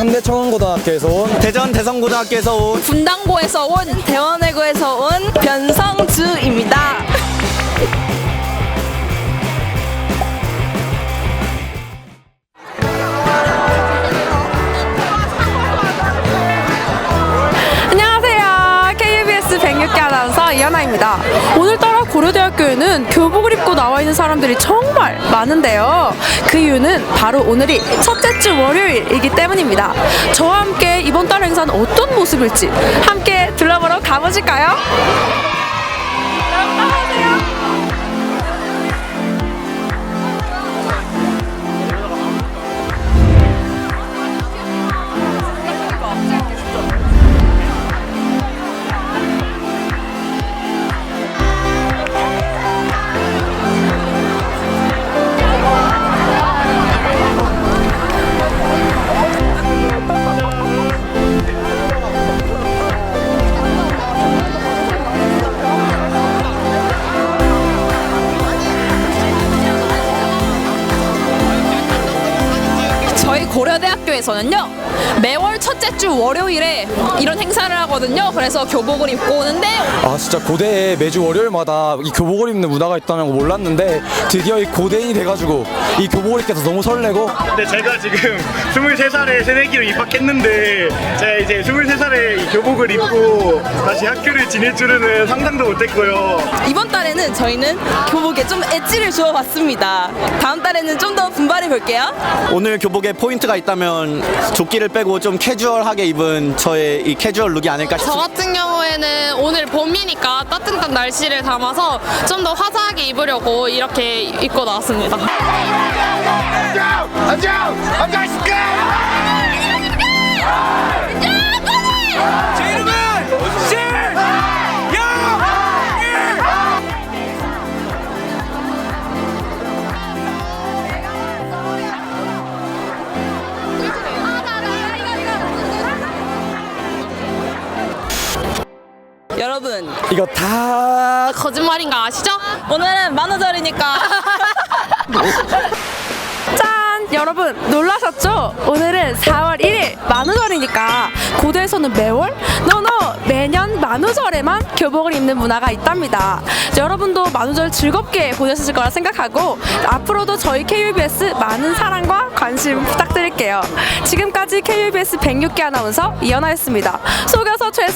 한대 청원고등학교에서 온 대전 대성고등학교에서 온 분당고에서 온 대원외고에서 온 변성주입니다. 안녕하세요. KBS 106기 아나운서 이현아입니다. 오늘따라 고려대학교에는 교복을 입고 나와 있는 사람들이 정말 많은데요. 그 이유는 바로 오늘이 첫째 주 월요일이기 때문입니다. 저와 함께 이번 달 행사는 어떤 모습일지 함께 둘러보러 가보실까요? 저희 고려대학교에서는요 매월 첫째 주 월요일에 이런 행사를 하거든요. 그래서 교복을 입고 오는데 아 진짜 고대에 매주 월요일마다 이 교복을 입는 문화가 있다는 거 몰랐는데 드디어 이 고대인이 돼가지고 이 교복을 입게 돼서 너무 설레고 근데 제가 지금 23살에 새내기로 입학했는데 제가 이제 23살에 이 교복을 입고 다시 학교를 지낼 줄은 상상도 못했고요. 이번 달에는 저희는 교복에 좀 엣지를 주어봤습니다. 다음 달에는 좀 더 분발해 볼게요. 오늘 교복에 포인트가 있다면 조끼 를 빼고 좀 캐주얼하게 입은 저의 이 캐주얼 룩이 아닐까 저 싶습니다. 같은 경우에는 오늘 봄이니까 따뜻한 날씨를 담아서 좀 더 화사하게 입으려고 이렇게 입고 나왔습니다. 여러분 이거 다 거짓말인가 아시죠? 오늘은 만우절이니까 짠! 여러분 놀라셨죠? 오늘은 4월 1일 만우절이니까 고대에서는 매월? 노노! 매년 만우절에만 교복을 입는 문화가 있답니다. 여러분도 만우절 즐겁게 보내셨을 거라 생각하고 앞으로도 저희 KBS 많은 사랑과 관심 부탁드릴게요. 지금까지 KBS 106기 아나운서 이연아였습니다. 속여서 죄